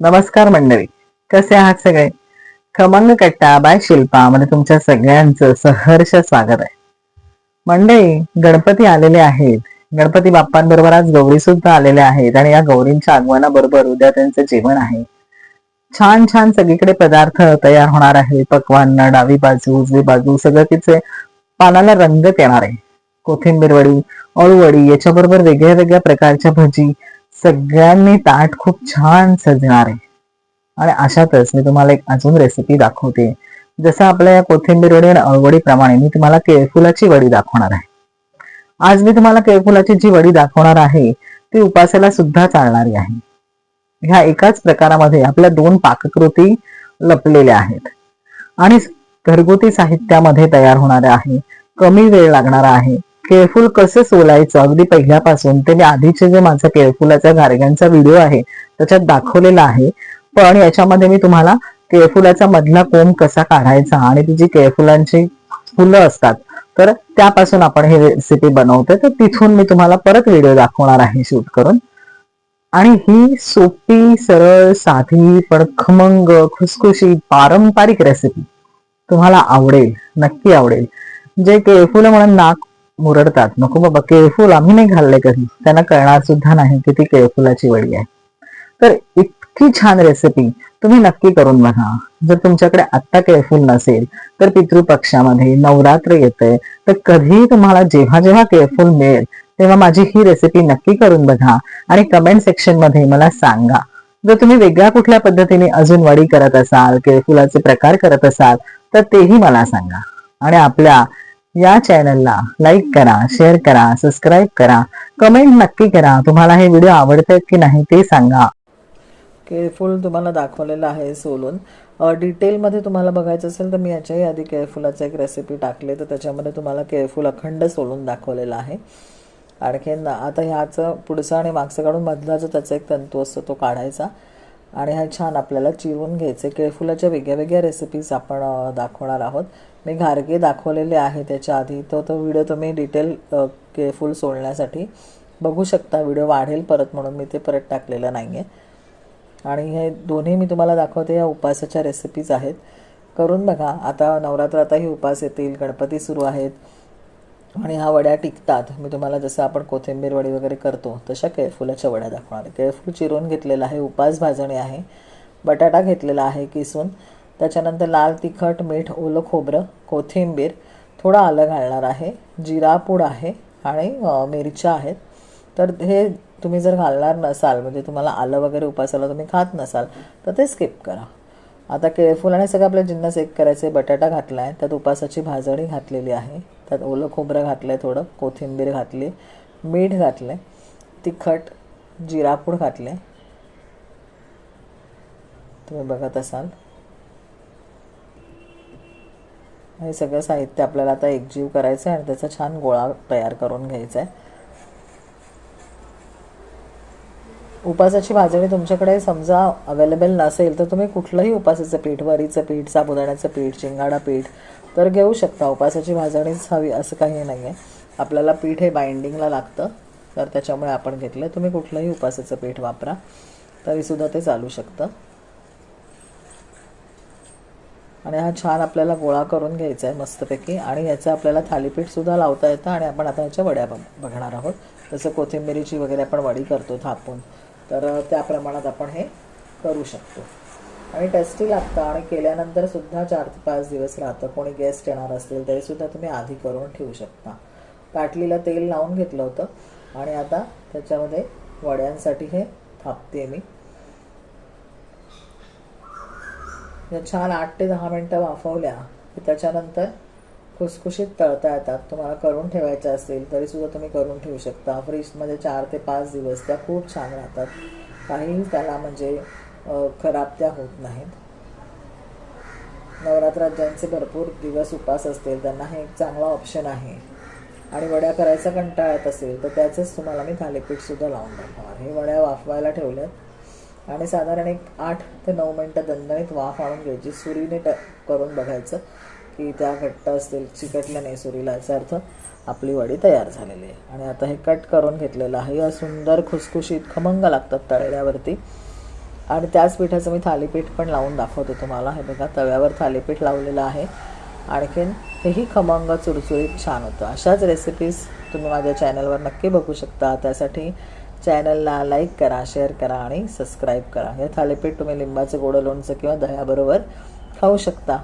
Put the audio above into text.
नमस्कार मंडळी. कसे आहात सगळे? खमंग कट्टा बाय शिल्पा मध्ये तुमच्या सगळ्यांचं सहर्ष स्वागत आहे. मंडळी गणपती आलेले आहेत. गणपती बाप्पांबरोबर आज गौरी सुद्धा आलेल्या आहेत आणि या गौरींच्या आगमनाबरोबर उद्या त्यांचं जेवण आहे. छान छान सगळीकडे पदार्थ तयार होणार आहे पकवान डावी बाजू उजवी बाजू सगळं तिचे पानाला रंगत येणार आहे. कोथिंबीर वडी अळूवडी याच्याबरोबर वेगळ्या वेगळ्या प्रकारच्या भजी सगळ्यांनी ताट खूप छान सजणार आहे. आणि अशातच मी तुम्हाला एक अजून रेसिपी दाखवते. जसं आपल्या या कोथिंबीर वडी आणि अळवडीप्रमाणे मी तुम्हाला केळफुलाची वडी दाखवणार आहे. आज मी तुम्हाला केळफुलाची जी वडी दाखवणार आहे ती उपासाला सुद्धा चालणारी आहे. ह्या एकाच प्रकारामध्ये आपल्या दोन पाककृती लपलेल्या आहेत. आणि घरगुती साहित्यामध्ये तयार होणाऱ्या आहे. कमी वेळ लागणारा आहे. केळफुल कसं सोलायचं? अगदी पहिल्यापासून. ते आधीचे जे माझा केळफुलाच्या गारग्यांचा व्हिडिओ आहे त्याच्यात दाखवलेला आहे. पण याच्यामध्ये मी तुम्हाला केळफुलाचा मधला कोंब कसा काढायचा आणि ती जी केळफुलांची फुलं असतात तर त्यापासून आपण ही रेसिपी बनवतोय तर तिथून मी तुम्हाला परत व्हिडिओ दाखवणार आहे शूट करून. आणि ही सोपी सरळ साधी पण खमंग खुसखुशी पारंपरिक रेसिपी तुम्हाला आवडेल नक्की आवडेल. जे केळफुलं म्हणून नाक मुरडतात. नको बाबा केळफुल आम्ही नाही खाल्ले कधी. त्यांना कळणार सुद्धा नाही की ती केळफुलाची वडी आहे. तर इतकी छान रेसिपी तुम्ही नक्की करून बघा. जर तुमच्याकडे आत्ता केळफुल नसेल तर पितृपक्षामध्ये नवरात्र येते तर कधी तुम्हाला जेव्हा जेव्हा केळफुल मिळेल तेव्हा माझी ही रेसिपी नक्की करून बघा आणि कमेंट सेक्शनमध्ये मला सांगा. जर तुम्ही वेगळ्या कुठल्या पद्धतीने अजून वडी करत असाल केळफुलाचे प्रकार करत असाल तर तेही मला सांगा. आणि आपल्या या चॅनलला लाईक करा शेअर करा सबस्क्राईब करा कमेंट नक्की करा. तुम्हाला हे व्हिडिओ आवडतात की नाही ते सांगा. केअरफुल तुम्हाला दाखवलेलं आहे सोलून. डिटेलमध्ये तुम्हाला बघायचं असेल तर मी याच्याही आधी केअरफुलाचं एक रेसिपी टाकली तर त्याच्यामध्ये तुम्हाला केअरफुल अखंड सोलून दाखवलेलं आहे. आणखीन आता ह्याचं पुढचं आणि मागचं काढून मधला जो त्याचा एक तंतू असतो तो काढायचा. आणि हा छान आपल्याला चिरून घ्यायचे केळफुलाच्या वेगळ्या वेगळ्या रेसिपीज आपण दाखवणार आहोत. मी घारगे दाखवलेले आहे त्याच्या आधी. तो तो व्हिडिओ तुम्ही डिटेल केळफूल सोडण्यासाठी बघू शकता. व्हिडिओ वाढेल परत म्हणून मी ते परत टाकलेलं नाही आहे आणि हे दोन्ही मी तुम्हाला दाखवते. या उपासाच्या रेसिपीज आहेत. करून बघा. आता नवरात्र आताही उपास येतील. गणपती सुरू आहेत. आणि ह्या वड्या टिकतात. मी तुम्हाला जसं आपण कोथिंबीर वडी वगैरे करतो तशा केळफुलाच्या वड्या दाखवणार आहे. केळफूल चिरून घेतलेलं आहे. उपास भाजणी आहे. बटाटा घेतलेला आहे किसून. त्याच्यानंतर लाल तिखट मीठ ओलं खोबरं कोथिंबीर थोडं आलं घालणार आहे. जिरापूड आहे आणि मिरच्या आहेत. तर हे तुम्ही जर घालणार नसाल म्हणजे तुम्हाला आलं वगैरे उपासाला तुम्ही खात नसाल तर ते स्किप करा. आता केळफूल आणि सगळं आपल्या जिन्नस एक करायचे बटाटा घातला आहे त्यात उपासाची भाजणी घातलेली आहे. त्यात ओलं खोबरं घातलं आहे थोडं कोथिंबीर घातली मीठ घातलं आहे तिखट जिरापूड घातले तुम्ही बघत असाल. हे सगळं साहित्य आपल्याला आता एकजीव करायचं आहे आणि त्याचा छान गोळा तयार करून घ्यायचा आहे उपासाची भाजणी तुमच्याकडे समजा अवेलेबल नसेल तर तुम्ही कुठलंही उपासाचं पीठ वरीचं पीठ साबुदाण्याचं पीठ शिंगाडा पीठ तर घेऊ शकता. उपासाची भाजणीच हवी असं काही नाही आहे आपल्याला पीठ हे बाइंडिंगला लागतं तर त्याच्यामुळे आपण घेतलं तुम्ही कुठलंही उपासाचं पीठ वापरा तरीसुद्धा ते चालू शकतं. आणि हा छान आपल्याला गोळा करून घ्यायचा आहे मस्तपैकी. आणि याचं आपल्याला थालीपीठसुद्धा लावता येतं आणि आपण आता याच्या वड्या बघ- बघणार आहोत. जसं कोथिंबिरीची वगैरे आपण वडी करतो थापून तर त्या प्रमाणात आपण हे करू शकतो. आणि टेस्टी लागतं आणि केल्यानंतर सुद्धा चार ते पाच दिवस राहतं. कोणी गेस्ट येणार असतील तरीसुद्धा तुम्ही आधी करून ठेवू शकता. पाटलीला तेल लावून घेतलं होतं. आणि आता त्याच्यामध्ये वड्यांसाठी हे थापते मी या छान आठ ते दहा मिनटं वाफवल्या की त्याच्यानंतर खुसखुशीत तळता येतात. तुम्हाला करून ठेवायच्या असतील तरी सुद्धा तुम्ही करून ठेवू शकता. फ्रीजमध्ये चार ते पाच दिवस त्या खूप छान राहतात. काहीही त्याला म्हणजे खराब त्या होत नाहीत. नवरात्रात ज्यांचे भरपूर दिवस उपास असतील. त्यांना हे एक चांगला ऑप्शन आहे. आणि वड्या करायचा कंटाळत असेल तर त्याचेच तुम्हाला मी थालीपीठसुद्धा लावून दाखवणार. हे वड्या वाफवायला ठेवल्यात. आणि साधारण एक आठ ते नऊ मिनटं दणदणीत वाफ आणून घ्यायची. सुरीने ट करून बघायचं की त्या घट्ट असतील चिकटल्या नाही सुरीला याचा अर्थ आपली वडी तयार झालेली आहे. आणि आता हे कट करून घेतलेलं आहे. या सुंदर खुसखुशीत खमंग लागतात तळल्यावरती आणि त्याच पिठाचं मी थालीपीठ पण लावून दाखवते तुम्हाला. हे बघा तव्यावर थालीपीठ लावलेलं आहे. आणखीन हेही खमंग चुरचुरीत छान होतं. अशाच रेसिपीज तुम्ही माझ्या चॅनलवर नक्की बघू शकता. त्यासाठी चॅनलला लाईक करा शेअर करा आणि सबस्क्राईब करा. हे थालीपीठ तुम्ही लिंबाचं गोडं लोणचं किंवा दह्याबरोबर खाऊ शकता.